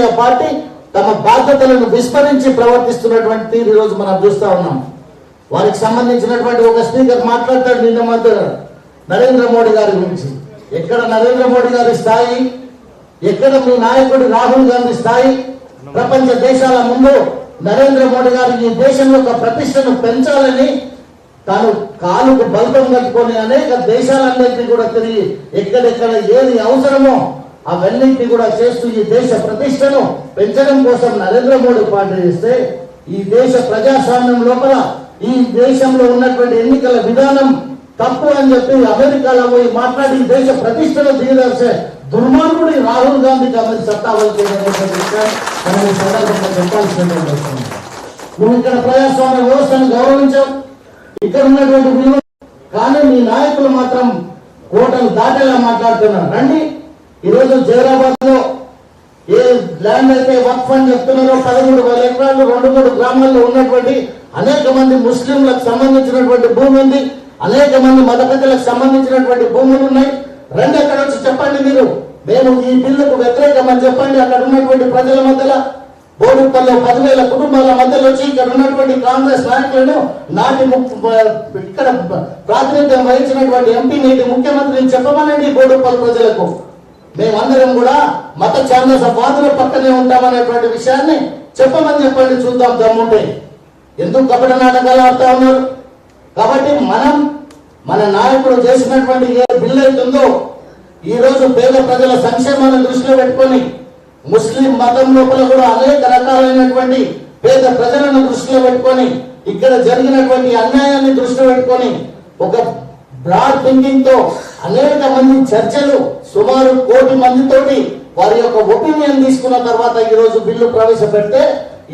Party తమ బాధ్యతలను విస్మరించి ప్రవర్తిస్తున్నటువంటి తీరు ఈరోజు రోజు మనం చూస్తా ఉన్నాం. వారికి సంబంధించినటువంటి ఒక స్పీకర్ మాట్లాడతాడు నిన్న మధ్య నరేంద్ర మోడీ గారి గురించి. ఎక్కడ నరేంద్ర మోడీ గారి స్థాయి? ఎక్కడ మీ నాయకుడు రాహుల్ గాంధీ స్థాయి? ప్రపంచ దేశాల ముందు నరేంద్ర మోడీ గారు ఈ దేశం యొక్క ప్రతిష్టను పెంచాలని తాను కాలుకు బల్బం కట్టుకొని అనేక దేశాలన్నింటినీ కూడా తిరిగి ఎక్కడెక్కడ ఏది అవసరమో అవన్నింటినీ కూడా చేస్తూ ఈ దేశ ప్రతిష్టను పెంచడం కోసం నరేంద్ర మోడీ పాటలు చేస్తే ఈ దేశ ప్రజాస్వామ్యం లోపల ఈ దేశంలో ఉన్నటువంటి ఎన్నికల విధానం తప్పు అని చెప్పి అమెరికాలో పోయి మాట్లాడి ఈ దేశ ప్రతిష్టను దిగదాల్సే దుర్మార్గుడి రాహుల్ గాంధీ అమలు సత్తా వహించేటటువంటి మనం సందర్భంగా చెప్పాల్సినటువంటి అవసరం నువ్వు ఇక్కడ ప్రజాస్వామ్య వ్యవస్థను గౌరవించావు ఇక్కడ ఉన్నటువంటి విలువ కానీ మీ నాయకులు మాత్రం కోటలు దాటేలా మాట్లాడుతున్నారు. రండి. ఈరోజు జైరాబాద్లో ఏ ల్యాండ్ అయితే వక్ఫ్ అని చెప్తున్నారో పదమూడు వేల ఎకరాలు రెండు మూడు గ్రామాల్లో ఉన్నటువంటి అనేక మంది ముస్లింలకు సంబంధించినటువంటి భూమి ఉంది. అనేక మంది మత పెద్దలకు సంబంధించినటువంటి భూములు ఉన్నాయి. రెండు ఎక్కడ వచ్చి చెప్పండి మీరు. మేము ఈ బిల్లుకు వ్యతిరేకమని చెప్పండి. అక్కడ ఉన్నటువంటి ప్రజల మధ్యలో బోడుపల్లి పదివేల కుటుంబాల మధ్యలో వచ్చి ఇక్కడ ఉన్నటువంటి కాంగ్రెస్ నాయకులను నాటి ఇక్కడ ప్రాతినిధ్యం వహించినటువంటి ఎంపీ నేటి ముఖ్యమంత్రిని చెప్పమనండి బోడుపల్లి ప్రజలకు. మేమందరం కూడా మత ఛాందస బాధల పక్కనే ఉంటామనేటువంటి విషయాన్ని చెప్పమని చెప్పండి చూద్దాం దమ్ముంటే. ఎందుకు కపట నాటకాలు ఆడుతా ఉన్నారు? కాబట్టి మనం మన నాయకుడు చేసినటువంటి ఏ బిల్లు అవుతుందో ఈ రోజు పేద ప్రజల సంక్షేమాన్ని దృష్టిలో పెట్టుకొని ముస్లిం మతం లోపల కూడా అనేక రకాలైనటువంటి పేద ప్రజలను దృష్టిలో పెట్టుకొని ఇక్కడ జరిగినటువంటి అన్యాయాన్ని దృష్టిలో పెట్టుకొని ఒక బ్రాడ్ థింకింగ్తో అనేక మంది చర్చలు సుమారు కోటి మందితోటి వారి యొక్క ఒపీనియన్ తీసుకున్న తర్వాత ఈ రోజు బిల్లు ప్రవేశపెడితే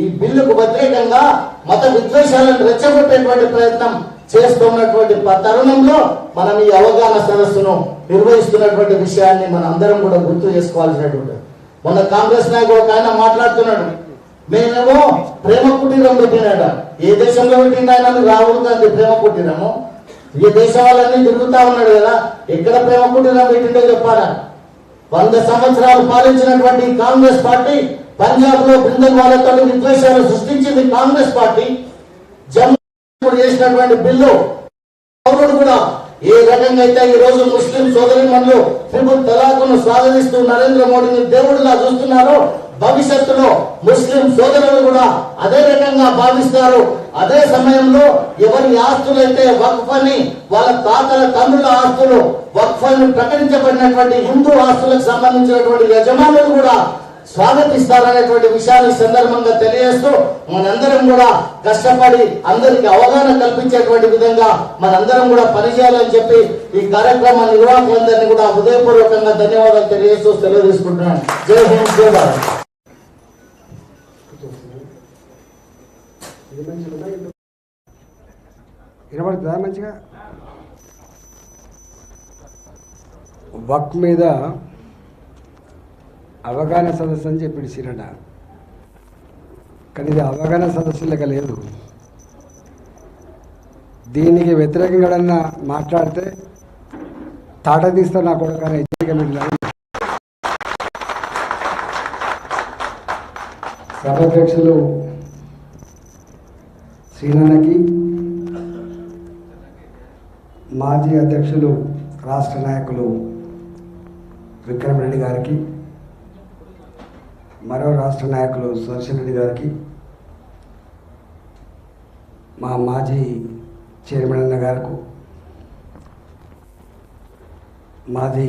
ఈ బిల్లుకు వ్యతిరేకంగా మత విద్వేషాలను రెచ్చగొట్టేటువంటి ప్రయత్నం చేస్తున్నటువంటి తరుణంలో మనం ఈ అవగాహన సదస్సును నిర్వహిస్తున్నటువంటి విషయాన్ని మన అందరం కూడా గుర్తు చేసుకోవాల్సినటువంటి మొన్న కాంగ్రెస్ నాయకుడు ఒక ఆయన మాట్లాడుతున్నాడు. మేమేమో ప్రేమ కుటీరం పెట్టినాడు? ఏ దేశంలో పెట్టిండు ఆయన? రాహుల్ గాంధీ ప్రేమ కుటీరము. ఈ దేశం వాళ్ళన్నీ తిరుగుతా ఉన్నాడు కదా? ఎక్కడ ప్రేమ కుటీరం పెట్టిండో చెప్పాలా. వంద సంవత్సరాలు పాలించినటువంటి కాంగ్రెస్ పార్టీ పంజాబ్లో బృందవాళ్ళతో విద్వేషాలు సృష్టించింది కాంగ్రెస్ పార్టీ. జమ్మూ చేసినటువంటి బిల్లు పౌరుడు కూడా ఏ రకంగా అయితే ఈ రోజు ముస్లిం సోదరి మనలు త్రిపుల్ తలాకును స్వాగతిస్తూ నరేంద్ర మోడీని దేవుడిలా చూస్తున్నారో భవిష్యత్తులో ముస్లిం సోదరులు కూడా అదే రకంగా భావిస్తారు. అదే సమయంలో ఎవరి ఆస్తులైతే వక్ఫ్ అని వాళ్ళ తాతల తమ్ముల ఆస్తులు వక్ఫ్ అని ప్రకటించబడినటువంటి హిందూ ఆస్తులకు సంబంధించినటువంటి యజమానులు కూడా స్వాగతిస్తారనేటువంటి విషయాన్ని సందర్భంగా తెలియజేస్తూ మనందరం కూడా కష్టపడి అందరికి అవగాహన కల్పించేటువంటి విధంగా మనందరం కూడా పనిచేయాలని చెప్పి ఈ కార్యక్రమ నిర్వాహకులందరినీ కూడా హృదయపూర్వకంగా ధన్యవాదాలు తెలియజేస్తూ సెలవు తీసుకుంటున్నాను. జై హింద్ జై భారత్. వినబడుతుందా మంచిగా? వక్ మీద అవగాహన సదస్సు అని చెప్పి సిరడ కానీ ఇది అవగాహన సదస్సు లెక్క లేదు. దీనికి వ్యతిరేకంగా మాట్లాడితే తాట తీస్తా నా కొడుకు కానీ హెచ్చరిక సభాధ్యక్షులు శ్రీనన్నకి మాజీ అధ్యక్షులు రాష్ట్ర నాయకులు విక్రమ్ రెడ్డి గారికి మరో రాష్ట్ర నాయకులు సుదర్శన్ రెడ్డి గారికి మా మాజీ చైర్మన్ అన్న గారికి మాజీ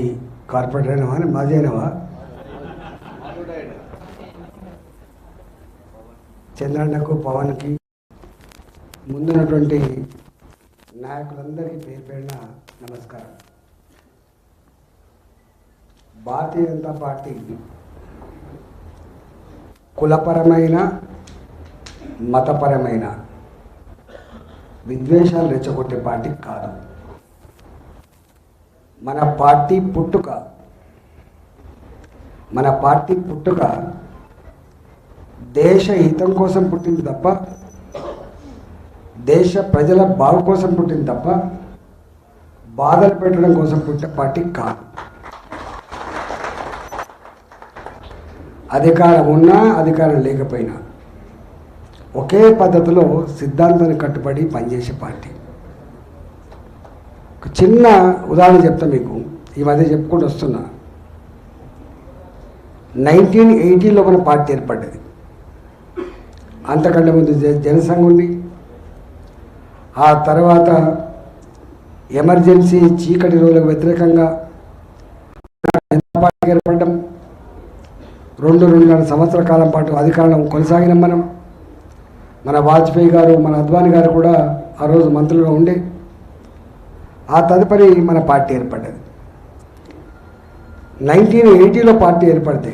కార్పొరేటర్ అయినవా? మాజీ అయినవా? చంద్రన్నకు పవన్కి ముందున్నటువంటి నాయకులందరికీ పేరు పేరిన నమస్కారం. భారతీయ జనతా పార్టీ కులపరమైన మతపరమైన విద్వేషాలు రెచ్చగొట్టే పార్టీ కాదు. మన పార్టీ పుట్టుక మన పార్టీ పుట్టుక దేశ హితం కోసం పుట్టింది తప్ప దేశ ప్రజల బాగు కోసం పుట్టింది తప్ప బాధలు పెట్టడం కోసం పుట్టే పార్టీ కాదు. అధికారం ఉన్నా అధికారం లేకపోయినా ఒకే పద్ధతిలో సిద్ధాంతాన్ని కట్టుబడి పనిచేసే పార్టీ. ఒక చిన్న ఉదాహరణ చెప్తా మీకు. ఈ మధ్య చెప్పుకుంటూ వస్తున్నా. నైన్టీన్ ఎయిటీలో మన పార్టీ ఏర్పడ్డది. అంతకంటే ముందు జ- ఉంది. ఆ తర్వాత ఎమర్జెన్సీ చీకటి రోజులకు వ్యతిరేకంగా పార్టీ ఏర్పడడం రెండు రెండున్నర సంవత్సరాల కాలం పాటు అధికారం కొనసాగినాం మనం. మన వాజ్పేయి గారు మన అద్వాని గారు కూడా ఆ రోజు మంత్రులుగా ఉండే ఆ తదుపరి మన పార్టీ ఏర్పడ్డది. నైన్టీన్ ఎయిటీలో పార్టీ ఏర్పడితే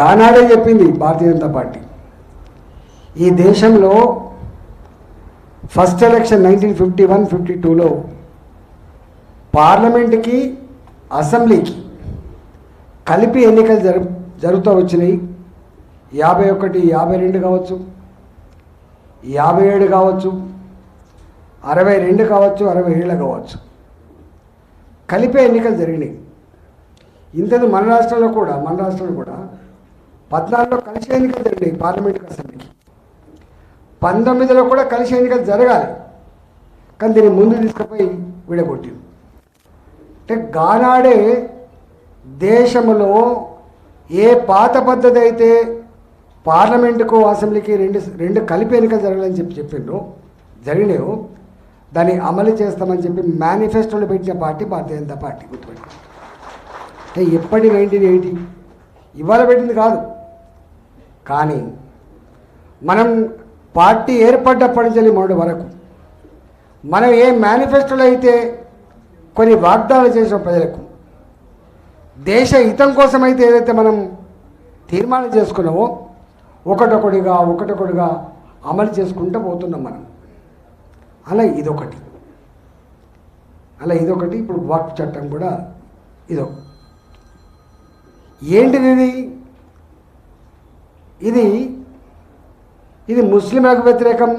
గానాడే చెప్పింది భారతీయ జనతా పార్టీ. ఈ దేశంలో first election nineteen fifty one fifty టూలో పార్లమెంట్కి అసెంబ్లీకి కలిపి ఎన్నికలు జరు జరుగుతూ వచ్చినాయి. యాభై ఒకటి యాభై రెండు కావచ్చు యాభై ఏడు కావచ్చు అరవై రెండు కావచ్చు అరవై ఏళ్ళు కావచ్చు. కలిపే ఎన్నికలు జరిగినాయి. ఇంతది మన రాష్ట్రంలో కూడా మన రాష్ట్రంలో కూడా పద్నాలుగులో కలిసి ఎన్నికలు జరిగినాయి పార్లమెంట్ అసెంబ్లీకి. పంతొమ్మిదిలో కూడా కలిసి ఎన్నికలు జరగాలి. కానీ దీన్ని ముందు తీసుకుపోయి విడగొట్టింది అంటే గానాడే దేశంలో ఏ పాత పద్ధతి అయితే పార్లమెంటుకు అసెంబ్లీకి రెండు రెండు కలిపి ఎన్నికలు జరగాలని చెప్పి చెప్పిండ్రు జరిగినాయో దాన్ని అమలు చేస్తామని చెప్పి మేనిఫెస్టోలో పెట్టిన పార్టీ భారతీయ జనతా పార్టీ గుర్తుపెట్టి అంటే ఎప్పటి నైన్టీన్ ఎయిటీ? ఇవాళ పెట్టింది కాదు. కానీ మనం పార్టీ ఏర్పడ్డప్పటి నుంచి మొదటి వరకు. మనం ఏ మేనిఫెస్టోలో అయితే కొన్ని వాగ్దానాలు చేసిన ప్రజలకు దేశ హితం కోసం అయితే ఏదైతే మనం తీర్మానం చేసుకున్నామో ఒకటొకటిగా ఒకటొకటిగా అమలు చేసుకుంటూ పోతున్నాం మనం. అలా ఇదొకటి. అలా ఇదొకటి ఇప్పుడు వాక్ చట్టం కూడా ఇదో. ఏంటిది ఇది ఇది ఇది ముస్లింలకు వ్యతిరేకం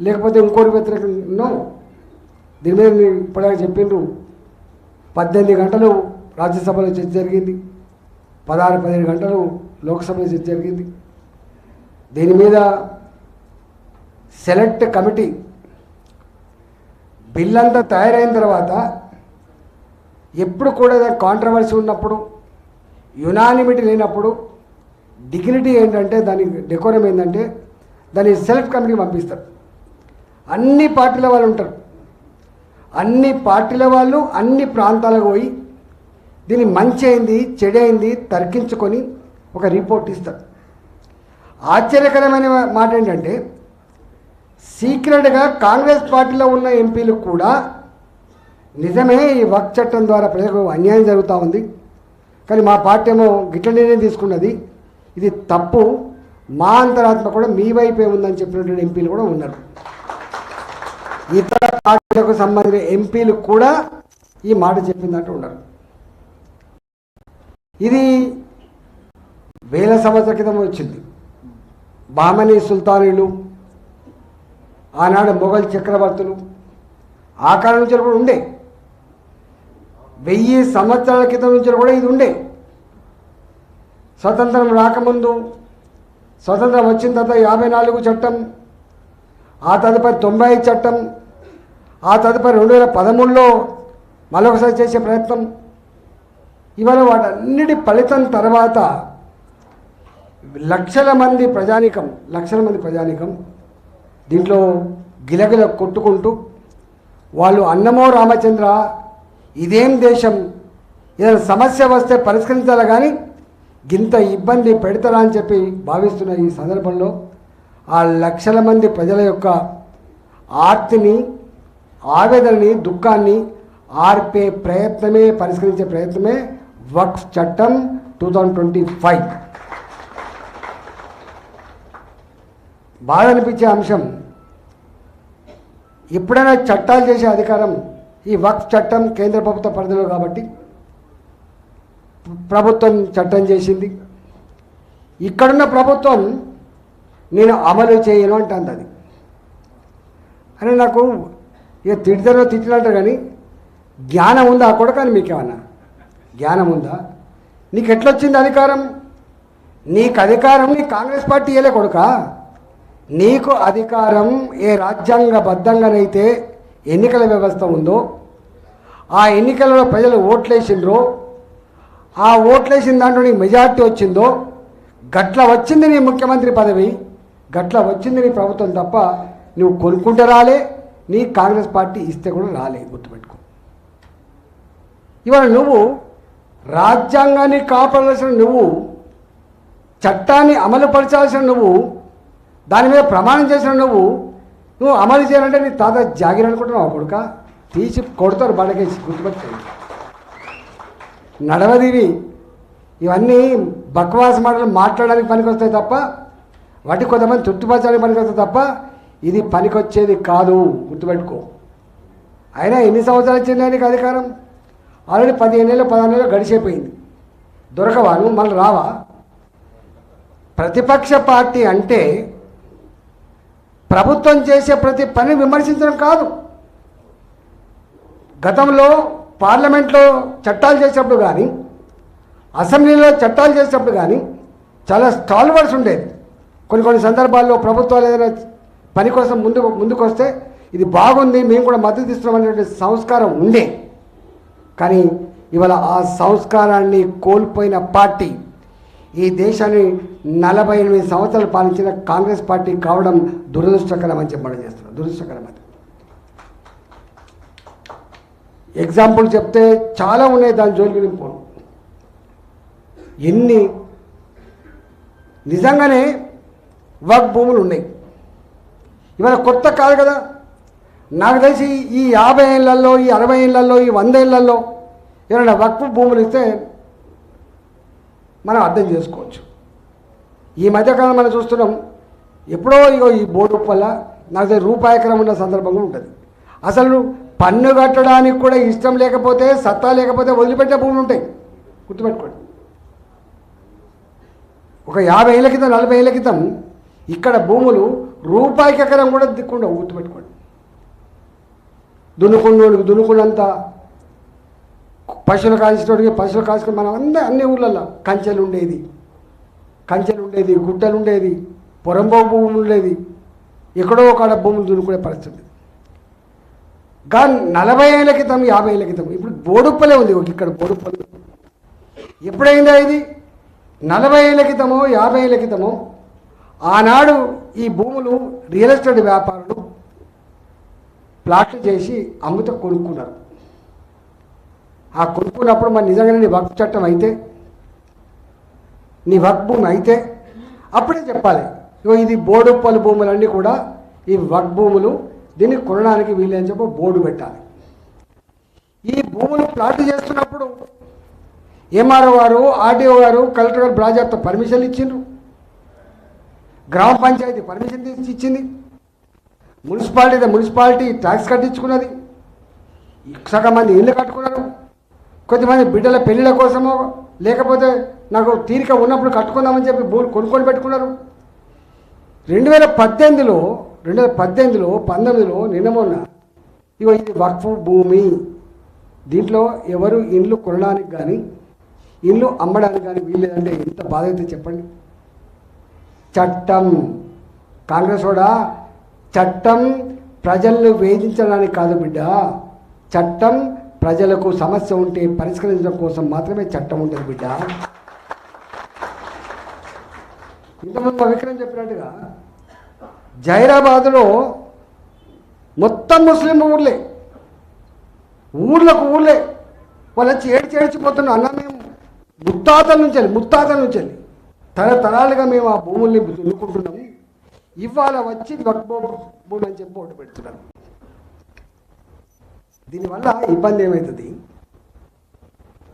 లేకపోతే ఇంకోటి వ్యతిరేకం? నో దీని మీద మీరు ఇప్పటిదాకా చెప్పిండ్రు. పద్దెనిమిది గంటలు రాజ్యసభలో చర్చ జరిగింది. పదహారు పదిహేను గంటలు లోక్సభలో చర్చ జరిగింది. దీని మీద సెలెక్ట్ కమిటీ బిల్ అంతా తయారైన తర్వాత ఎప్పుడు కూడా కాంట్రవర్సీ ఉన్నప్పుడు యునానిమిటీ లేనప్పుడు డిగ్నిటీ ఏంటంటే దాని డెకోరం ఏంటంటే దాన్ని సెల్ఫ్ కమిటీ పంపిస్తారు. అన్ని పార్టీల వాళ్ళు ఉంటారు. అన్ని పార్టీల వాళ్ళు అన్ని ప్రాంతాలకు పోయి దీన్ని మంచి అయింది చెడైంది తర్కించుకొని ఒక రిపోర్ట్ ఇస్తారు. ఆశ్చర్యకరమైన మాట ఏంటంటే సీక్రెట్గా కాంగ్రెస్ పార్టీలో ఉన్న ఎంపీలు కూడా నిజమే ఈ వక్ చట్టం ద్వారా ప్రజలకు అన్యాయం జరుగుతూ ఉంది. కానీ మా పార్టీ ఏమో గిట్ల నిర్ణయం తీసుకున్నది. ఇది తప్పు. మా అంతరాత్మ కూడా మీ వైపే ఉందని చెప్పినటువంటి ఎంపీలు కూడా ఉన్నారు. ఇతర పార్టీలకు సంబంధించిన ఎంపీలు కూడా ఈ మాట చెప్పిందంటూ ఉన్నారు. ఇది వేల సంవత్సరాల క్రితం వచ్చింది. బామని సుల్తానీలు ఆనాడు మొఘల్ చక్రవర్తులు ఆ కాలం నుంచి కూడా ఉండే. వెయ్యి సంవత్సరాల క్రితం నుంచి కూడా ఇది ఉండే. స్వతంత్రం రాకముందు స్వతంత్రం వచ్చిన తర్వాత యాభై నాలుగు చట్టం ఆ తదుపరి తొంభై ఐదు చట్టం ఆ తదుపరి రెండు వేల పదమూడులో మరొకసారి చేసే ప్రయత్నం. ఇవాళ వాటన్నిటి ఫలితం తర్వాత లక్షల మంది ప్రజానికం లక్షల మంది ప్రజానికం దీంట్లో గిలగిల కొట్టుకుంటూ వాళ్ళు అన్నమో రామచంద్ర ఇదేం దేశం ఏదైనా సమస్య వస్తే పరిష్కరించాలి కానీ గింత ఇబ్బంది పెడతారా అని చెప్పి భావిస్తున్న ఈ సందర్భంలో ఆ లక్షల మంది ప్రజల యొక్క ఆర్తిని ఆవేదనని దుఃఖాన్ని ఆర్పే ప్రయత్నమే పరిష్కరించే ప్రయత్నమే వక్స్ చట్టం టూ థౌజండ్ ట్వంటీ ఫైవ్. బాధ అనిపించే అంశం ఎప్పుడైనా చట్టాలు చేసే అధికారం ఈ వక్ఫ్ చట్టం కేంద్ర ప్రభుత్వ పరిధిలో కాబట్టి ప్రభుత్వం చట్టం చేసింది. ఇక్కడున్న ప్రభుత్వం నేను అమలు చేయను అంటుంది అది. అని నాకు ఇక తిడతారో తిట్టినట్టు కానీ జ్ఞానం ఉందా ఆ కొడకని మీకేమన్నా? జ్ఞానం ఉందా? నీకు ఎట్లొచ్చింది అధికారం? నీకు అధికారం నీ కాంగ్రెస్ పార్టీ ఇయ్యలే కొడుక. నీకు అధికారం ఏ రాజ్యాంగబద్ధంగానైతే ఎన్నికల వ్యవస్థ ఉందో ఆ ఎన్నికలలో ప్రజలు ఓట్లేసిండ్రో ఆ ఓట్లేసిన దాంట్లో నీకు మెజార్టీ వచ్చిందో గట్ల వచ్చింది నీ ముఖ్యమంత్రి పదవి గట్ల వచ్చింది నీ ప్రభుత్వం తప్ప నువ్వు కొనుక్కుంటే రాలే నీ కాంగ్రెస్ పార్టీ ఇస్తే కూడా రాలే గుర్తుపెట్టుకో. ఇవాళ నువ్వు రాజ్యాంగాన్ని కాపాడాల్సిన నువ్వు చట్టాన్ని అమలు పరచాల్సిన నువ్వు దాని మీద ప్రమాణం చేసిన నువ్వు నువ్వు అమలు చేయాలంటే నీ తాత జాగిరనుకుంటున్నావు కొడుక? తీసి కొడతారు బడకేసి గుర్తుపెట్టుకోండి నడవదివి ఇవన్నీ బక్వాస్ మాటలు మాట్లాడడానికి పనికొస్తాయి తప్ప వాటి కొంతమంది తృప్తిపరచడానికి పనికొస్తాయి తప్ప ఇది పనికొచ్చేది కాదు. గుర్తుపెట్టుకో. అయినా ఎన్ని సంవత్సరాలు వచ్చింది నీకు అధికారం? ఆల్రెడీ పదిహేను నెలలు పదహారు నెలలు గడిచిపోయింది. దొరకవా? నువ్వు మళ్ళీ రావా? ప్రతిపక్ష పార్టీ అంటే ప్రభుత్వం చేసే ప్రతి పని విమర్శించడం కాదు. గతంలో పార్లమెంట్లో చట్టాలు చేసేటప్పుడు కానీ అసెంబ్లీలో చట్టాలు చేసేటప్పుడు కానీ చాలా స్టాల్వర్స్ ఉండేది. కొన్ని కొన్ని సందర్భాల్లో ప్రభుత్వాలు ఏదైనా పని కోసం ముందు ముందుకు వస్తే ఇది బాగుంది మేము కూడా మద్దతు ఇస్తున్నాం అనేటువంటి సంస్కారం ఉండే. కానీ ఇవాళ ఆ సంస్కారాన్ని కోల్పోయిన పార్టీ ఈ దేశాన్ని నలభై ఎనిమిది సంవత్సరాలు పాలించిన కాంగ్రెస్ పార్టీ కావడం దురదృష్టకరం అని చెప్పడం చేస్తున్నాం. దురదృష్టకరం అది ఎగ్జాంపుల్ చెప్తే చాలా ఉన్నాయి దాని జోలికి నేను ఎన్ని? నిజంగానే వర్క్ భూములు ఉన్నాయి. ఇవాళ కొత్త కాదు కదా? నాకు తెలిసి ఈ యాభై ఏళ్ళల్లో ఈ అరవై ఏళ్ళల్లో ఈ వంద ఏళ్ళల్లో ఏమైనా వక్ఫ్ భూములు ఇస్తే మనం అర్థం చేసుకోవచ్చు. ఈ మధ్యకాలం మనం చూస్తున్నాం ఎప్పుడో ఇగో ఈ బోర్డు వల్ల నాకు తెలిసి రూపాయకరం ఉన్న సందర్భం కూడా ఉంటుంది. అసలు పన్ను కట్టడానికి కూడా ఇష్టం లేకపోతే సత్తా లేకపోతే వదిలిపెట్టే భూములు ఉంటాయి. గుర్తుపెట్టుకోండి. ఒక యాభై ఏళ్ళ క్రితం నలభై ఏళ్ళ క్రితం ఇక్కడ భూములు రూపాయికి ఎకరం కూడా దిక్కుండవు గుర్తుపెట్టుకోండి. దున్నుకున్నోడికి దున్నుకున్నంత పశువులు కాల్చినోడికి పశువులు కాల్చుకుని మనం అందరూ అన్ని ఊళ్ళల్లో కంచెలు ఉండేది. కంచెలు ఉండేది గుట్టలు ఉండేది పొరంబో భూములు ఉండేది. ఎక్కడో ఒక భూములు దున్నుకునే పరిస్థితి. కానీ నలభై ఏళ్ళ క్రితం యాభై ఏళ్ళ క్రితం. ఇప్పుడు బోడుప్పలే ఉంది ఇక్కడ బోడుప్పలు. ఎప్పుడైందా ఇది? నలభై ఏళ్ళ క్రితమో యాభై ఏళ్ళ క్రితమో ఆనాడు ఈ భూములు రియల్ ఎస్టేట్ వ్యాపారులు ప్లాట్లు చేసి అమ్ముతో కొనుక్కున్నారు. ఆ కొనుక్కున్నప్పుడు మరి నిజంగానే నీ వక్ఫ్ చట్టం అయితే? నీ వక్ భూమి అయితే? అప్పుడే చెప్పాలి. ఇగో ఇది బోడుప్పలు భూములన్నీ కూడా ఈ వక్ భూములు దీన్ని కొనడానికి వీలని చెప్పి బోర్డు పెట్టాలి. ఈ భూములు ప్లాట్ చేస్తున్నప్పుడు ఎంఆర్ఓ గారు ఆర్డీఓ గారు కలెక్టర్ గారు బాధ్యత పర్మిషన్లు ఇచ్చిండ్రు. గ్రామ పంచాయతీ పర్మిషన్ తీసి ఇచ్చింది. మున్సిపాలిటీ మున్సిపాలిటీ ట్యాక్స్ కట్టించుకున్నది. సగం మంది ఇల్లు కట్టుకున్నారు. కొంతమంది బిడ్డల పెళ్ళిళ్ళ కోసమో లేకపోతే నాకు తీరిక ఉన్నప్పుడు కట్టుకుందామని చెప్పి భూములు కొనుక్కొని పెట్టుకున్నారు. రెండు వేల పద్దెనిమిదిలో రెండు వేల పద్దెనిమిదిలో పంతొమ్మిదిలో నిన్న మొన్న ఇగో ఇది వక్ఫ్ భూమి. దీంట్లో ఎవరు ఇండ్లు కొనడానికి కానీ ఇల్లు అమ్మడానికి కానీ వీల్లేదంటే ఎంత బాధ అయితే చెప్పండి. చట్టం. కాంగ్రెస్ కూడా చట్టం ప్రజలను వేధించడానికి కాదు బిడ్డ. చట్టం ప్రజలకు సమస్య ఉంటే పరిష్కరించడం కోసం మాత్రమే చట్టం ఉంటుంది బిడ్డ. ఇంతకుముందు మా విక్రమ్ చెప్పినట్టుగా జైరాబాద్లో మొత్తం ముస్లిం ఊర్లే. ఊర్లకు ఊళ్ళే వాళ్ళు వచ్చి ఏడ్చి ఏడ్చిపోతున్నాం అన్న మేము ముత్తాతల నుంచి వెళ్ళి ముత్తాతల నుంచి వెళ్ళి. తరతరాలుగా మేము ఆ భూముల్ని దున్నుకుంటున్నాము. ఇవాళ వచ్చి వక్ఫ్ భూమి అని చెప్పి ఓటు పెడుతున్నాం దీనివల్ల ఇబ్బంది ఏమవుతుంది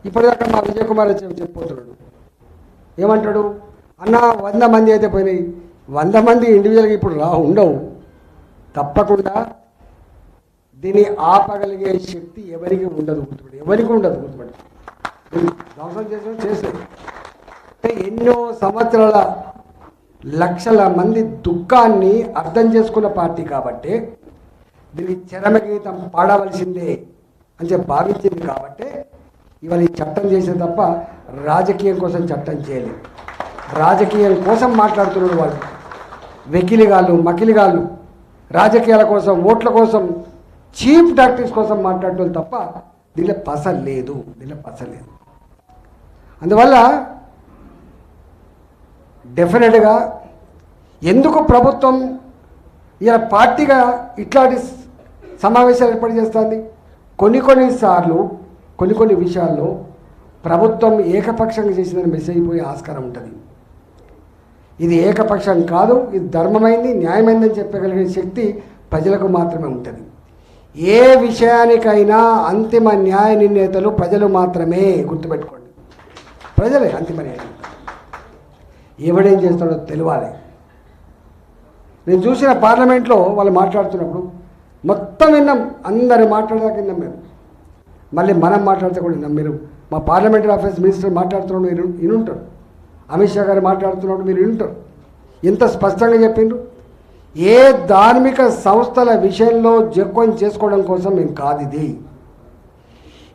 ఇప్పటిదాకా మా విజయకుమార్ వచ్చి చెప్పిపోతున్నాడు ఏమంటాడు? అన్న వంద మంది అయితే పోయినాయి. వంద మంది ఇండివిజువల్గా ఇప్పుడు రా ఉండవు. తప్పకుండా దీన్ని ఆపగలిగే శక్తి ఎవరికి ఉండదు గుర్తుపడి. ఎవరికి ఉండదు గుర్తుపడి. దీన్ని చేసిన చేస్తుంది ఎన్నో సంవత్సరాల లక్షల మంది దుఃఖాన్ని అర్థం చేసుకున్న పార్టీ కాబట్టి దీన్ని చరమగీతం పాడవలసిందే అని చెప్పి భావించింది కాబట్టి ఇవాళ ఈ చట్టం చేసే తప్ప రాజకీయం కోసం చట్టం చేయలేదు. రాజకీయం కోసం మాట్లాడుతున్నాడు వాళ్ళు. వెకిలిగాళ్ళు మకిలిగాళ్ళు రాజకీయాల కోసం ఓట్ల కోసం చీప్ టాక్టిక్స్ కోసం మాట్లాడటం తప్ప దీనిలో పస లేదు దీనిలో పస లేదు. అందువల్ల డెఫినెట్గా ఎందుకు ప్రభుత్వం ఇలా పార్టీగా ఇట్లాంటి సమావేశాలు ఏర్పాటు చేస్తుంది? కొన్ని కొన్ని సార్లు కొన్ని కొన్ని విషయాల్లో ప్రభుత్వం ఏకపక్షంగా చేసిందని మెసేజ్ పోయే ఆస్కారం ఉంటుంది. ఇది ఏకపక్షం కాదు ఇది ధర్మమైంది న్యాయమైందని చెప్పగలిగిన శక్తి ప్రజలకు మాత్రమే ఉంటుంది. ఏ విషయానికైనా అంతిమ న్యాయ నిర్ణేతలు ప్రజలు మాత్రమే గుర్తుపెట్టుకోండి. ప్రజలే అంతిమ న్యాయ ఎవడేం చేస్తాడో తెలియాలి నేను చూసిన పార్లమెంట్లో వాళ్ళు మాట్లాడుతున్నప్పుడు మొత్తం విన్నాం అందరు మాట్లాడదాకా విన్నాం మేము. మళ్ళీ మనం మాట్లాడితే కూడా విన్నాం మీరు మా పార్లమెంటరీ ఆఫీస్ మినిస్టర్ మాట్లాడుతున్నాడు మీరు అమిత్ షా గారు మాట్లాడుతున్నప్పుడు మీరు వింటారు. ఇంత స్పష్టంగా చెప్పిండ్రు. ఏ ధార్మిక సంస్థల విషయంలో జోక్యం చేసుకోవడం కోసం మేము కాదు ఇది.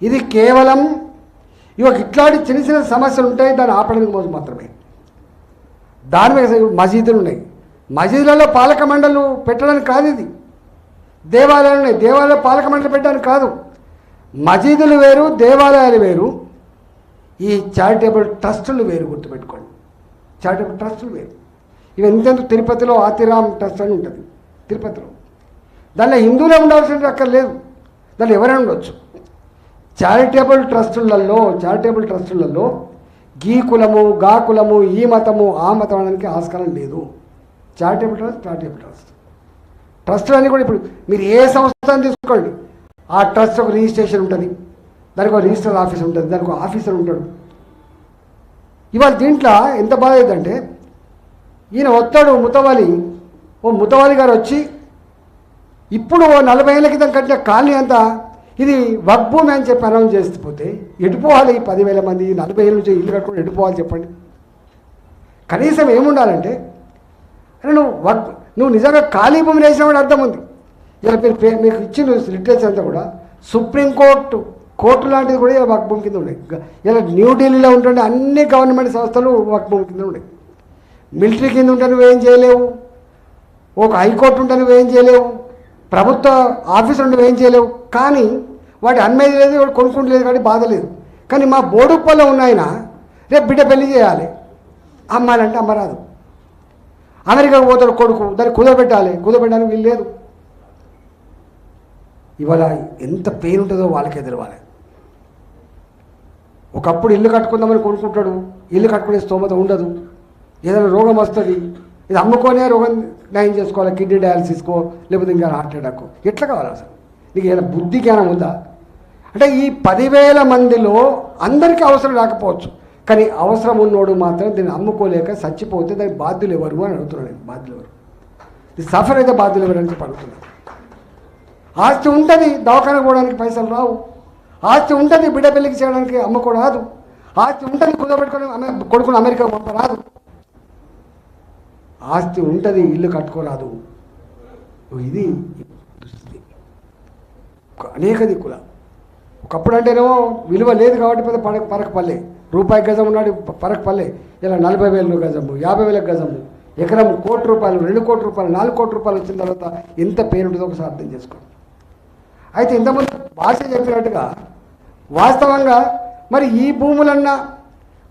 ఇది కేవలం ఇవాళ ఇట్లాంటి చిన్న చిన్న సమస్యలు ఉంటాయి దాన్ని ఆపడానికి కోసం మాత్రమే. ధార్మిక మసీదులు ఉన్నాయి. మసీదులలో పాలక మండలు పెట్టడానికి కాదు ఇది. దేవాలయాలు ఉన్నాయి. దేవాలయ పాలక మండలి పెట్టడానికి కాదు. మసీదులు వేరు దేవాలయాలు వేరు. ఈ చారిటబుల్ ట్రస్టులు వేరు గుర్తుపెట్టుకోండి. చారిటబుల్ ట్రస్టులు వేరు ఇవి ఎందుకంటే తిరుపతిలో ఆతిరామ్ ట్రస్ట్ అని ఉంటుంది తిరుపతిలో. దానిలో హిందువులే ఉండాల్సిన అక్కర్లేదు దానిలో ఎవరైనా ఉండొచ్చు. చారిటబుల్ ట్రస్టులలో చారిటబుల్ ట్రస్టులలో గీ కులము గా కులము ఈ మతము ఆ మతం అనడానికి ఆస్కారం లేదు. Charitable trust charitable trust. ట్రస్టులు అన్నీ కూడా ఇప్పుడు మీరు ఏ సంస్థను తీసుకోండి. ఆ ట్రస్ట్ ఒక రిజిస్ట్రేషన్ ఉంటుంది. దానికి ఒక రిజిస్టర్ ఆఫీస్ ఉంటుంది. దానికి ఒక ఆఫీసర్ ఉంటాడు. ఇవాళ దీంట్లో ఎంత బాధ అయిందంటే ఈయన వస్తాడు ముతవాలి. ఓ ముతవాలి గారు వచ్చి ఇప్పుడు ఓ నలభై ఏళ్ళ క్రితం కట్టిన కాలనీ అంతా ఇది వగ్భూమి అని చెప్పి అనౌన్స్ చేస్తే ఎడిపోవాలి ఈ పదివేల మంది? నలభై ఏళ్ళ నుంచి ఇల్లు కట్టుకుని ఎడిపోవాలి చెప్పండి? కనీసం ఏముండాలంటే అరే నువ్వు వగ్ నువ్వు నిజంగా ఖాళీ భూమిని వేసినామని అర్థం ఉంది. ఇలా మీరు పే- మీకు ఇచ్చిన లిటరేచర్ అంతా కూడా సుప్రీంకోర్టు కోర్టు లాంటిది కూడా ఇలా వక్భూమి కింద ఉన్నాయి ఇలా న్యూఢిల్లీలో ఉంటుండే అన్ని గవర్నమెంట్ సంస్థలు వక్భూమి కింద ఉన్నాయి మిలిటరీ కింద ఉంటే నువ్వేం చేయలేవు. ఒక హైకోర్టు ఉంటే నువ్వేం చేయలేవు. ప్రభుత్వ ఆఫీసు ఉంటే నువ్వేం చేయలేవు. కానీ వాటి అమ్మేది లేదు వాడు కొనుక్కుంటలేదు కాబట్టి బాధ లేదు. కానీ మా బోడుప్పలో ఉన్నాయన రేపు బిడ్డ పెళ్ళి చేయాలి. అమ్మాలంటే అమ్మరాదు అమెరికాకు పోతాడు కొడుకు దాన్ని కుదరబెట్టాలి. కుదరబెట్టడానికి వీలు లేదు. ఇవాళ ఎంత పెయిన్ ఉంటుందో వాళ్ళకే తెలవాలి. ఒకప్పుడు ఇల్లు కట్టుకుందామని కొనుక్కుంటాడు ఇల్లు కట్టుకునే స్తోమత ఉండదు. ఏదైనా రోగం వస్తుంది. ఇది అమ్ముకొనే రోగం నయం చేసుకోవాలి. కిడ్నీ డయాలసిస్కో లేకపోతే ఇంకా హార్ట్ అటాక్. ఎట్లా కావాలి అసలు? నీకు ఏదైనా బుద్ధి జ్ఞానం ఉందా? అంటే ఈ పదివేల మందిలో అందరికీ అవసరం రాకపోవచ్చు. కానీ అవసరం ఉన్నోడు మాత్రం దీన్ని అమ్ముకోలేక చచ్చిపోతే దానికి బాధ్యులు ఎవరు అని అడుగుతున్నాను నేను. బాధ్యులు ఎవరు? ఇది సఫర్ అయితే బాధ్యులు ఎవరు అని చెప్పి అడుగుతున్నాను. ఆస్తి ఉంటుంది. దవాఖాన పోవడానికి పైసలు రావు. ఆస్తి ఉంటుంది బిడ్డ పెళ్ళికి చేయడానికి అమ్మకు రాదు. ఆస్తి ఉంటుంది కుదబెట్టుకొని అమె కొడుకుని అమెరికా పంపరాదు ఆస్తి ఉంటుంది ఇల్లు కట్టుకోరాదు. ఇది దుస్థితి. అనేక దిక్కుల. ఒకప్పుడు అంటేనేమో విలువ లేదు కాబట్టి పెద్ద పడక పరక పల్లె. రూపాయి గజం ఉన్నాడు ప- పరక పల్లె. ఇలా నలభై వేలు గజము యాభై వేల గజము. ఎకరం కోటి రూపాయలు రెండు కోటి రూపాయలు నాలుగు కోటి రూపాయలు వచ్చిన తర్వాత ఎంత పేరు ఉంటుందో ఒకసారి అర్థం చేసుకోండి. అయితే ఇంతకుముందు భాష చెప్పినట్టుగా వాస్తవంగా మరి ఈ భూములన్నా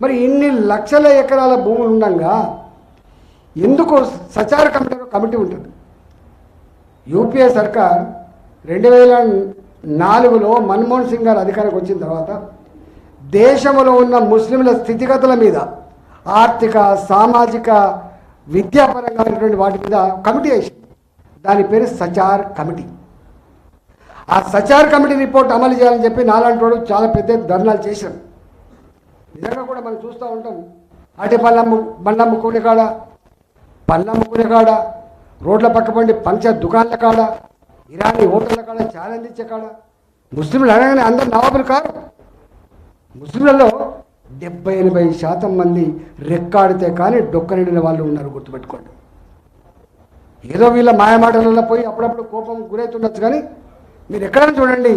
మరి ఇన్ని లక్షల ఎకరాల భూములు ఉండగా ఎందుకు సచార కమిటీ కమిటీ ఉంటుంది? యూపీఏ సర్కార్ రెండు వేల నాలుగులో మన్మోహన్ సింగ్ గారు అధికారికి వచ్చిన తర్వాత దేశంలో ఉన్న ముస్లింల స్థితిగతుల మీద ఆర్థిక సామాజిక విద్యాపరంగా వాటి మీద కమిటీ వేసింది. దాని పేరు సచార్ కమిటీ. ఆ సచార్ కమిటీ రిపోర్ట్ అమలు చేయాలని చెప్పి నాలాంటి వాడు చాలా పెద్ద ధర్నాలు చేశాం నిజంగా కూడా మనం చూస్తూ ఉంటాం. అటు పళ్ళమ్ము బండమ్ముకునే కాడ పళ్ళమ్ముకునే కాడ రోడ్ల పక్క పండి పంచర్ దుకాణాల కాడ ఇరానీ హోటళ్ళ కాడ ఛాలెంజ్ ఇచ్చే కాడ. ముస్లింలు అనగానే అందరు నవాబులు కారు ముస్లింలలో డెబ్బై ఎనభై శాతం మంది రెక్కాడితే కానీ డొక్క నిండిన వాళ్ళు ఉన్నారు గుర్తుపెట్టుకోండి. ఏదో వీళ్ళ మాయమాటలలో పోయి అప్పుడప్పుడు కోపం గురవుతుండొచ్చు కానీ మీరు ఎక్కడైనా చూడండి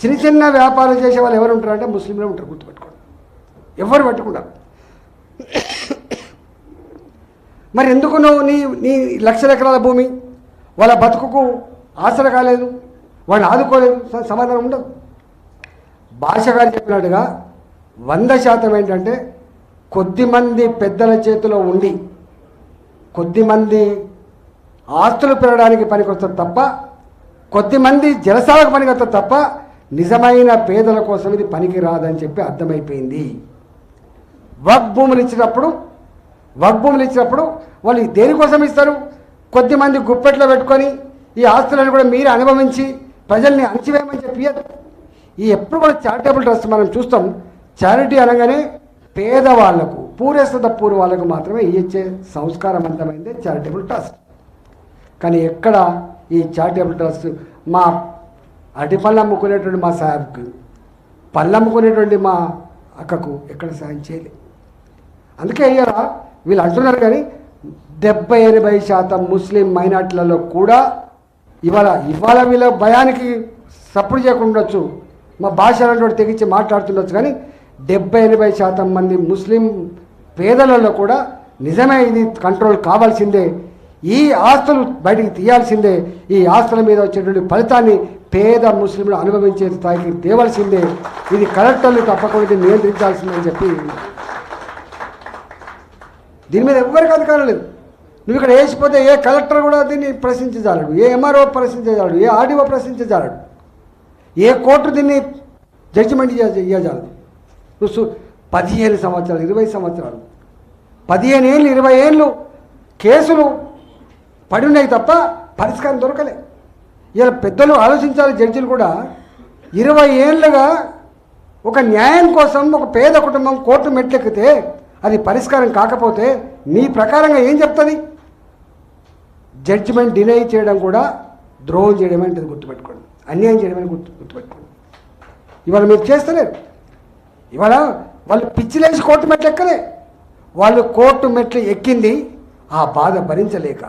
చిన్న చిన్న వ్యాపారం చేసే వాళ్ళు ఎవరు ఉంటారంటే ముస్లింలే ఉంటారు గుర్తుపెట్టుకోండి. ఎవరు పెట్టుకుంటారు? మరి ఎందుకు నువ్వు నీ నీ లక్షల ఎకరాల భూమి వాళ్ళ బతుకుకు ఆసర కాలేదు వాళ్ళని ఆదుకోలేదు సమాధానం ఉండదు. భాష గారు చెప్పినట్టుగా వంద శాతం ఏంటంటే కొద్దిమంది పెద్దల చేతిలో ఉండి కొద్దిమంది ఆస్తులు పెరగడానికి పనికొస్తుంది తప్ప కొద్దిమంది జలసాలకు పనికొస్తా తప్ప నిజమైన పేదల కోసం ఇది పనికి రాదని చెప్పి అర్థమైపోయింది. వక్ భూములు ఇచ్చినప్పుడు వక్ భూములు ఇచ్చినప్పుడు వాళ్ళు దేనికోసం ఇస్తారు? కొద్దిమంది గుప్పెట్లో పెట్టుకొని ఈ ఆస్తులను కూడా మీరు అనుభవించి ప్రజల్ని అణచివేయమని చెప్పి ఈ ఎప్పుడు కూడా చారిటబుల్ ట్రస్ట్ మనం చూస్తాం. చారిటీ అనగానే పేదవాళ్ళకు పూరేస్త పూర్ వాళ్ళకు మాత్రమే ఇచ్చే సంస్కారవంతమైందే చారిటబుల్ ట్రస్ట్ కానీ ఎక్కడ ఈ చారిటబుల్ ట్రస్ట్ మా అరటి పళ్ళు అమ్ముకునేటువంటి మా సాహెబ్కి పళ్ళు అమ్ముకునేటువంటి మా అక్కకు ఎక్కడ సాయం చేయలేదు అందుకే అయ్యారా వీళ్ళు అంటున్నారు కానీ డెబ్బై ఎనభై శాతం ముస్లిం మైనార్టీలలో కూడా ఇవాళ ఇవాళ వీళ్ళ భయానికి సపోర్ట్ చేయకుండా ఉండొచ్చు. మా భాష అలాంటి తెగించి మాట్లాడుతుండొచ్చు కానీ డెబ్బై ఎనభై శాతం మంది ముస్లిం పేదలలో కూడా నిజమే ఇది కంట్రోల్ కావాల్సిందే. ఈ ఆస్తులు బయటికి తీయాల్సిందే. ఈ ఆస్తుల మీద వచ్చేటువంటి ఫలితాన్ని పేద ముస్లింలు అనుభవించే స్థాయికి తేవాల్సిందే. ఇది కలెక్టర్లు తప్పకుండా నియంత్రించాల్సిందని చెప్పి. దీని మీద ఎవ్వరికి అధికారం లేదు. నువ్వు ఇక్కడ వేసిపోతే ఏ కలెక్టర్ కూడా దీన్ని ప్రశ్నించజాలడు. ఏ ఎంఆర్ఓ ప్రశ్నించజాలడు. ఏ ఆర్డీఓ ప్రశ్నించజాలడు. ఏ కోర్టు దీన్ని జడ్జిమెంట్ ఇవ్వజాలదు నువ్వు పదిహేను సంవత్సరాలు ఇరవై సంవత్సరాలు పదిహేను ఏళ్ళు ఇరవై ఏళ్ళు కేసులు పడి ఉన్నాయి తప్ప పరిష్కారం దొరకలే. ఇలా పెద్దలు ఆలోచించాలి జడ్జిలు కూడా. ఇరవై ఏళ్ళుగా ఒక న్యాయం కోసం ఒక పేద కుటుంబం కోర్టు మెట్లెక్కితే అది పరిష్కారం కాకపోతే నీ ప్రకారంగా ఏం చెప్తుంది? జడ్జిమెంట్ డినై చేయడం కూడా ద్రోహం చేయడమే అంటే గుర్తుపెట్టుకోండి. అన్యాయం చేయడమని గుర్తు గుర్తుపెట్టుకోండి. ఇవాళ మీరు చేస్తలేరు. ఇవాళ వాళ్ళు పిచ్చిలేసి కోర్టు మెట్లు ఎక్కలే వాళ్ళు కోర్టు మెట్లు ఎక్కింది ఆ బాధ భరించలేక.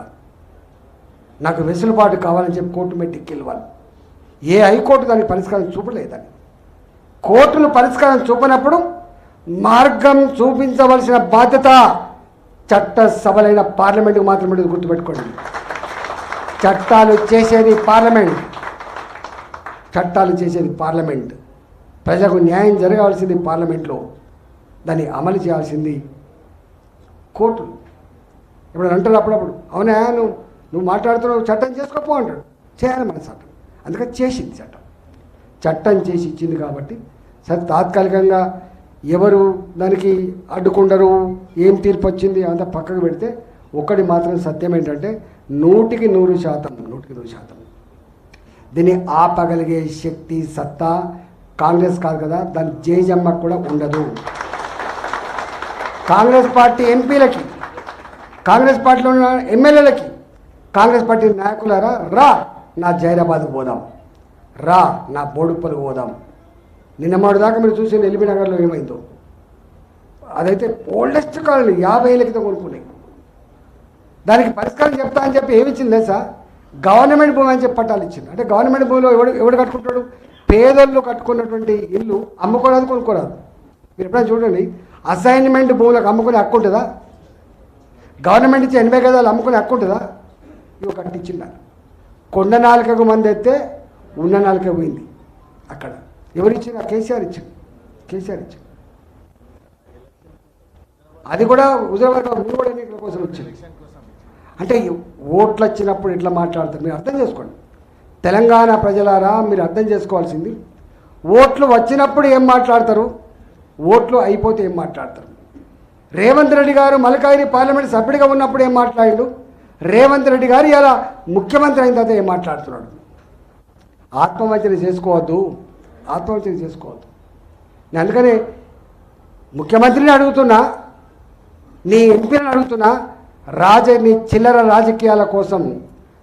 నాకు వెసులుబాటు కావాలని చెప్పి కోర్టు మీద ఎక్కిళ్ళు వాళ్ళు ఏ హైకోర్టు దానికి పరిష్కారం చూపలేదని. కోర్టులు పరిష్కారం చూపనప్పుడు మార్గం చూపించవలసిన బాధ్యత చట్ట సభలైన పార్లమెంట్కి మాత్రమే గుర్తుపెట్టుకోండి. చట్టాలు చేసేది పార్లమెంట్. చట్టాలు చేసేది పార్లమెంట్. ప్రజలకు న్యాయం జరగాల్సింది పార్లమెంట్లో. దాన్ని అమలు చేయాల్సింది కోర్టులు. ఇప్పుడు అంటారు అప్పుడప్పుడు అవునా నువ్వు? నువ్వు మాట్లాడుతున్నావు చట్టం చేసుకోపో అంటాడు. చేయాలి మన చట్టం. అందుకని చేసింది చట్టం. చట్టం చేసి ఇచ్చింది కాబట్టి సరే తాత్కాలికంగా ఎవరు దానికి అడ్డుకుండరు ఏం తీర్పు వచ్చింది అంత పక్కకు పెడితే ఒకటి మాత్రం సత్యం ఏంటంటే నూటికి నూరు శాతం నూటికి నూరు శాతం. దీన్ని ఆపగలిగే శక్తి సత్తా కాంగ్రెస్ కాదు కదా దాని జేజమ్మకు కూడా ఉండదు. కాంగ్రెస్ పార్టీ ఎంపీలకి కాంగ్రెస్ పార్టీలో ఉన్న ఎమ్మెల్యేలకి కాంగ్రెస్ పార్టీ నాయకులారా రా నా జైరాబాద్కు పోదాం. రా నా బోడుప్పలకు పోదాం. నిన్న మాడు దాకా మీరు చూసిన ఎల్బీ నగర్లో ఏమైందో. అదైతే ఓల్డెస్ట్ కాలనీ యాభై ఏళ్ళ క్రితం కొనుక్కున్నాయి. దానికి పరిష్కారం చెప్తా అని చెప్పి ఏమిచ్చింది సార్ గవర్నమెంట్ భూమి అని చెప్పి పట్టాలు ఇచ్చింది. అంటే గవర్నమెంట్ భూమిలో ఎవడు ఎవడు కట్టుకుంటాడు? పేదలు కట్టుకున్నటువంటి ఇల్లు అమ్ముకోరాదు కొనుక్కోరాదు. మీరు ఎప్పుడైనా చూడండి అసైన్మెంట్ భూములకు అమ్ముకునే హక్కు ఉంటుందా? గవర్నమెంట్ ఇచ్చే ఎనభై గదాలు అమ్ముకునే హక్కు ఉంటుందా? ఇవి కట్టించిండారు కొండ నాలుకకు మంది అయితే ఉన్న నాలుక పోయింది అక్కడ. ఎవరిచ్చిన కేసీఆర్ ఇచ్చారు కేసీఆర్ ఇచ్చారు అది కూడా హుజరాబాద్ కూడా ఎన్నికల కోసం వచ్చింది. అంటే ఓట్లు వచ్చినప్పుడు ఇట్లా మాట్లాడతారు? మీరు అర్థం చేసుకోండి. తెలంగాణ ప్రజలారా మీరు అర్థం చేసుకోవాల్సింది ఓట్లు వచ్చినప్పుడు ఏం మాట్లాడతారు? ఓట్లు అయిపోతే ఏం మాట్లాడతారు? రేవంత్ రెడ్డి గారు మలకాయిరి పార్లమెంట్ సభ్యుడిగా ఉన్నప్పుడు ఏం మాట్లాడిండు? రేవంత్ రెడ్డి గారు ఇలా ముఖ్యమంత్రి అయిన తర్వాత ఏం మాట్లాడుతున్నాడు? ఆత్మవంచన చేసుకోవద్దు. ఆత్మవంచన చేసుకోవద్దు. నేను అందుకని ముఖ్యమంత్రిని అడుగుతున్నా నీ ఎంపీని అడుగుతున్నా రాజ నీ చిల్లర రాజకీయాల కోసం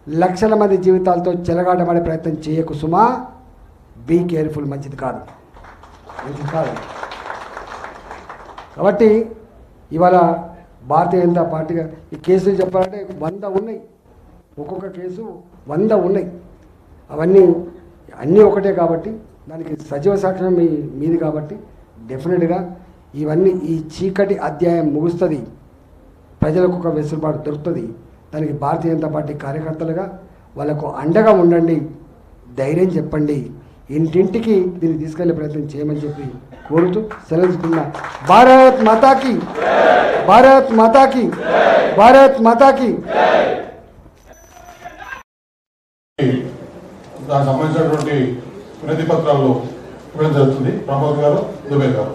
లక్షల మంది జీవితాలతో చెలగాటమడే ప్రయత్నం చేయకు సుమా. బీ కేర్ఫుల్ మంచిది కాదు. మంచిది కాదు. కాబట్టి ఇవాళ భారతీయ జనతా పార్టీగా ఈ కేసులు చెప్పాలంటే వంద ఉన్నాయి. ఒక్కొక్క కేసు వంద ఉన్నాయి. అవన్నీ అన్నీ ఒకటే కాబట్టి దానికి సజీవ సాక్ష్యం మీ మీది కాబట్టి డెఫినెట్గా ఇవన్నీ ఈ చీకటి అధ్యాయం ముగుస్తుంది. ప్రజలకు ఒక వెసులుబాటు దొరుకుతుంది. దానికి భారతీయ జనతా పార్టీ కార్యకర్తలుగా వాళ్ళకు అండగా ఉండండి. ధైర్యం చెప్పండి. ఇంటింటికి దీన్ని తీసుకెళ్ళే ప్రయత్నం చేయమని చెప్పి కోరుతూ సెలవుకున్నా భారత్ మాతాకి భారత్ మాతాకి భారత్ మాతాకి. దానికి సంబంధించినటువంటి వినతి పత్రాలు ఇవ్వడం జరుగుతుంది. ప్రమోద్ గారు దుబే గారు.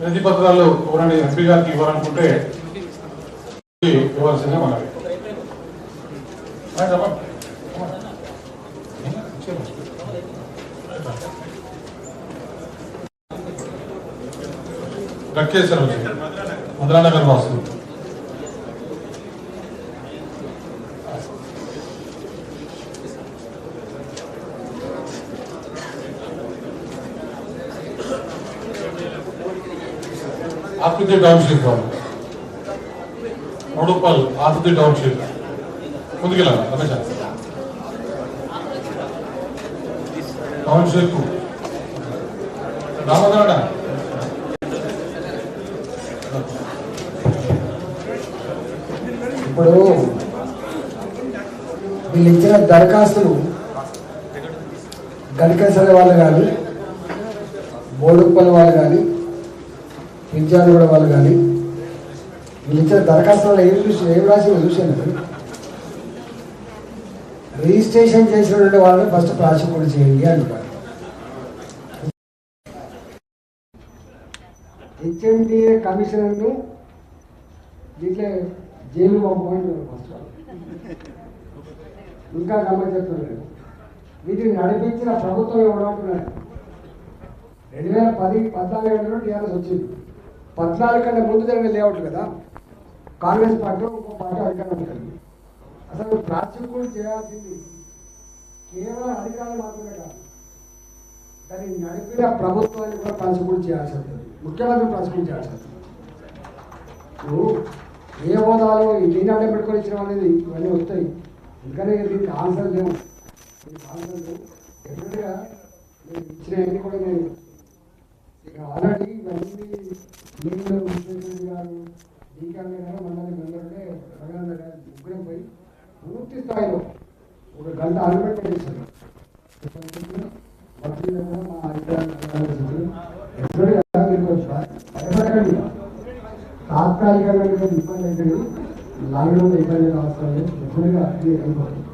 వినతి పత్రాలు ఎవరైనా ఎంపీ గారికి ఇవ్వాలనుకుంటే ఇవ్వాల్సిందే మనకి రండి, రమ్మని. రక్కేశ్వరం మధురానగర్ వాసు ఆకృతి టౌన్షిప్ వాళ్ళు మూడుపల్ ఆకృతి టౌన్షిప్ ముందుకెళ్ళ రమేష్? టౌన్షిప్ రామనాడ? ఇప్పుడు వీళ్ళు ఇచ్చిన దరఖాస్తులు గడికేసరి వాళ్ళు కానీ బోడుప్పల వాళ్ళు కానీ విద్యార్థుల వాళ్ళు కానీ వీళ్ళు ఇచ్చిన దరఖాస్తులో ఏం చూసి ఏం రాసి చూశాను? రిజిస్ట్రేషన్ చేసినటువంటి వాళ్ళని ఫస్ట్ ప్రాసిక్యూట్ చేయండి అంటున్నారు. హెచ్ఎండిఏ కమిషనర్ను దీంట్లో జైలు పంపండి ఫస్ట్ ఇంకా గమ్మని చెప్తున్నాడు వీటిని నడిపించిన ప్రభుత్వం ఎవడంటున్నాడు రెండు వేల పది పద్నాలుగు టీఆర్ఎస్ వచ్చింది. పద్నాలుగు కంటే ముందు జరిగిన లేఅవుట్ కదా? కాంగ్రెస్ పార్టీ ఇంకో పార్టీ అధికారం కలిగింది అసలు ప్రాసిక్యూట్ చేయాల్సింది కేవలం అధికారులు మాత్రమే కాదు దాన్ని నడిపిన ప్రభుత్వాన్ని కూడా ప్రాసిక్యూట్ చేయాల్సి ఉంటుంది. ముఖ్యమంత్రి ప్రాసిక్యూట్ చేయాల్సి ఉంటుంది. ఇప్పుడు ఏ హోదాలో ఈనాడే పెట్టుకొని ఇచ్చిన అనేది ఇవన్నీ వస్తాయి. ఎందుకంటే దీనికి ఆన్సర్ లేవు. దీనికి ఆన్సర్ లేవు. డెఫినెట్గా నేను ఇచ్చినవన్నీ కూడా నేను ఆల్రెడీ ఇవన్నీ గారు డీకాంగ మండలి మెంబర్లే రఘునంద గారి ముగ్గురం పోయి పూర్తి స్థాయిలో ఒక గంట ఆర్గ్యుమెంట్ చేశారు. మా అధికారులు భయపడకండి తాత్కాలికంగా మీకు ఇబ్బంది అయితే లాంగ్ ఇబ్బంది అవసరం లేదు డెఫినెట్గా అది అయిపోతుంది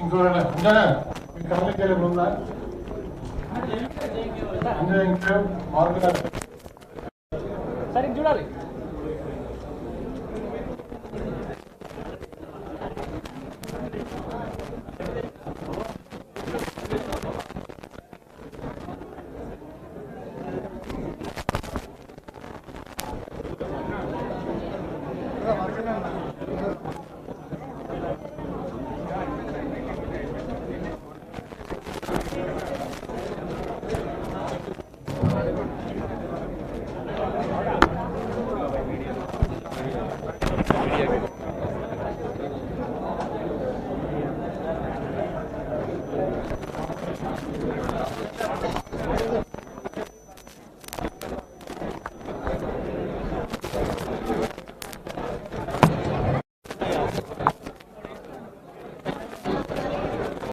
ఇంకోటి ఉందా మీ కమలకి వెళ్ళి ఉందా? సరిగ్గా చూడాలి.